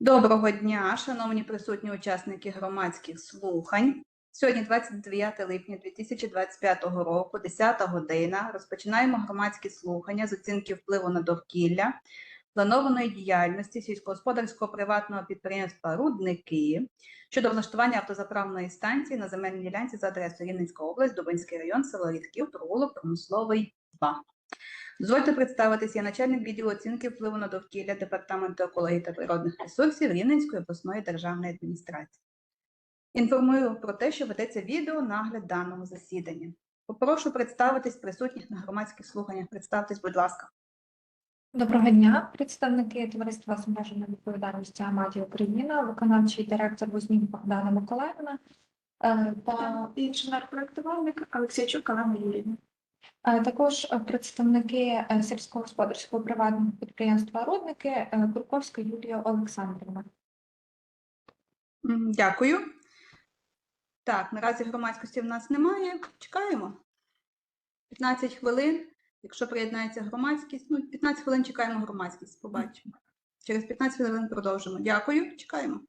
Доброго дня, шановні присутні учасники громадських слухань. Сьогодні 29 липня 2025 року, 10 година. Розпочинаємо громадські слухання з оцінки впливу на довкілля, планованої діяльності сільськогосподарського приватного підприємства Рудники щодо влаштування автозаправної станції на земельній ділянці за адресою Рівненська область, Дубинський район, село Рідків, провулок Промисловий 2. Дозвольте представитися, я начальник відділу оцінки впливу на довкілля Департаменту екології та природних ресурсів Рівненської обласної державної адміністрації. Інформую про те, що ведеться відео нагляд даного засідання. Попрошу представитись присутніх на громадських слуханнях. Представтесь, будь ласка. Доброго дня, представники товариства з обмеженою відповідальністю Аматі Україна, виконавчий директор Вознік Богдана Миколаївна е, та інженер-проєктувальник Олексійчук Олена Юрівна. Також е, представники е, сільськогосподарського приватного підприємства Рудники е, Курковська Юлія Олександрівна. Дякую. Так, наразі громадськості в нас немає. Чекаємо. 15 хвилин. Якщо приєднається громадськість, ну 15 хвилин чекаємо громадськість. Побачимо. Через 15 хвилин продовжимо. Дякую. Чекаємо.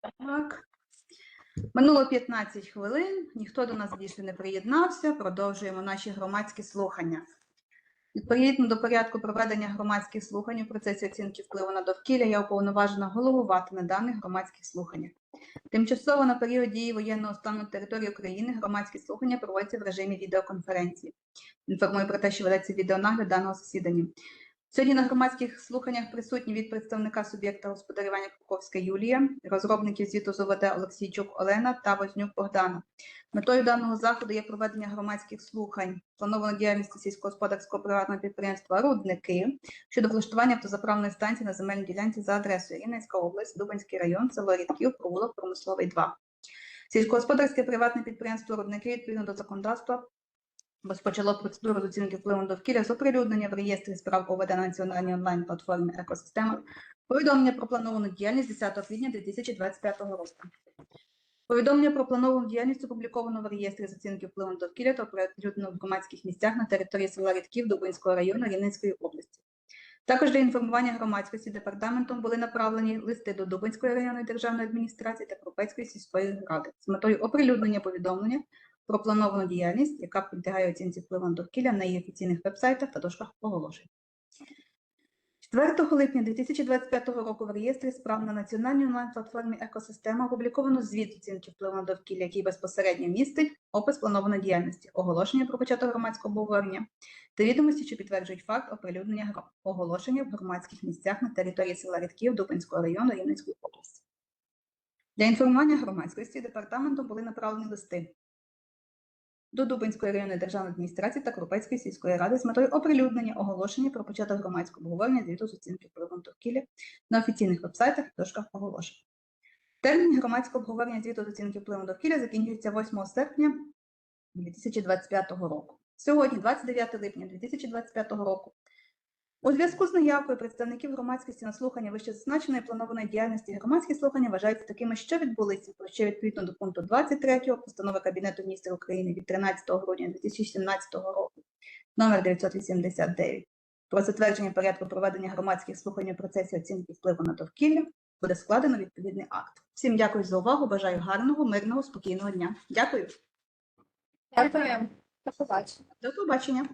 Так. Минуло 15 хвилин, ніхто до нас більше не приєднався. Продовжуємо наші громадські слухання. Відповідно до порядку проведення громадських слухань у процесі оцінки впливу на довкілля я уповноважена головувати на даних громадських слуханнях. Тимчасово на період дії воєнного стану території України громадські слухання проводяться в режимі відеоконференції. Інформую про те, що ведеться відеонагляд даного засідання. Сьогодні на громадських слуханнях присутні від представника суб'єкта господарювання Круковська Юлія, розробників звіту з ОВД Олексійчук Олена та Вознюк Богдана. Метою даного заходу є проведення громадських слухань, плановано діяльності сільськогосподарського приватного підприємства Рудники щодо влаштування автозаправної станції на земельній ділянці за адресою Рівненська область, Дубанський район, село Рідків, провулок Промисловий 2. Сільськогосподарське приватне підприємство Рудники відповідно до законодавства розпочало процедуру з оцінки впливу на довкілля з оприлюднення в реєстрі справ ОВД на національній онлайн-платформі Екосистема повідомлення про плановану діяльність 10 квітня 2025 року. Повідомлення про плановану діяльність опубліковано в реєстрі з оцінки впливу на довкілля та оприлюднено в громадських місцях на території села Рідків Дубинського району Рівненської області. Також для інформування громадськості департаментом були направлені листи до Дубинської районної державної адміністрації та Кропецької сільської ради з метою оприлюднення повідомлення про плановану діяльність, яка підлягає оцінці впливу на довкілля на її офіційних вебсайтах та дошках оголошень. 4 липня 2025 року в реєстрі справ на національній онлайн-платформі Екосистема опубліковано звіт оцінки впливу на довкілля, який безпосередньо містить опис планованої діяльності, оголошення про початок громадського обговорення та відомості, що підтверджують факт оприлюднення оголошення в громадських місцях на території села Рідків Дубинського району Рівненської області. Для інформування громадськості департаментом були направлені листи до Дубинської районної державної адміністрації та Крупецької сільської ради з метою оприлюднення оголошення про початок громадського обговорення звіту з оцінки впливу довкілля на офіційних вебсайтах та дошках оголошень. Термін громадського обговорення звіту з оцінки впливу довкілля закінчується 8 серпня 2025 року. Сьогодні, 29 липня 2025 року, у зв'язку з наявкою представників громадськості на слухання вищезазначеної планованої діяльності громадські слухання вважаються такими, що відбулися, про що відповідно до пункту 23 постанови Кабінету міністрів України від 13 грудня 2017 року номер 989 про затвердження порядку проведення громадських слухань у процесі оцінки впливу на довкілля буде складено відповідний акт. Всім дякую за увагу. Бажаю гарного, мирного, спокійного дня. Дякую. Дякую. До побачення. До побачення.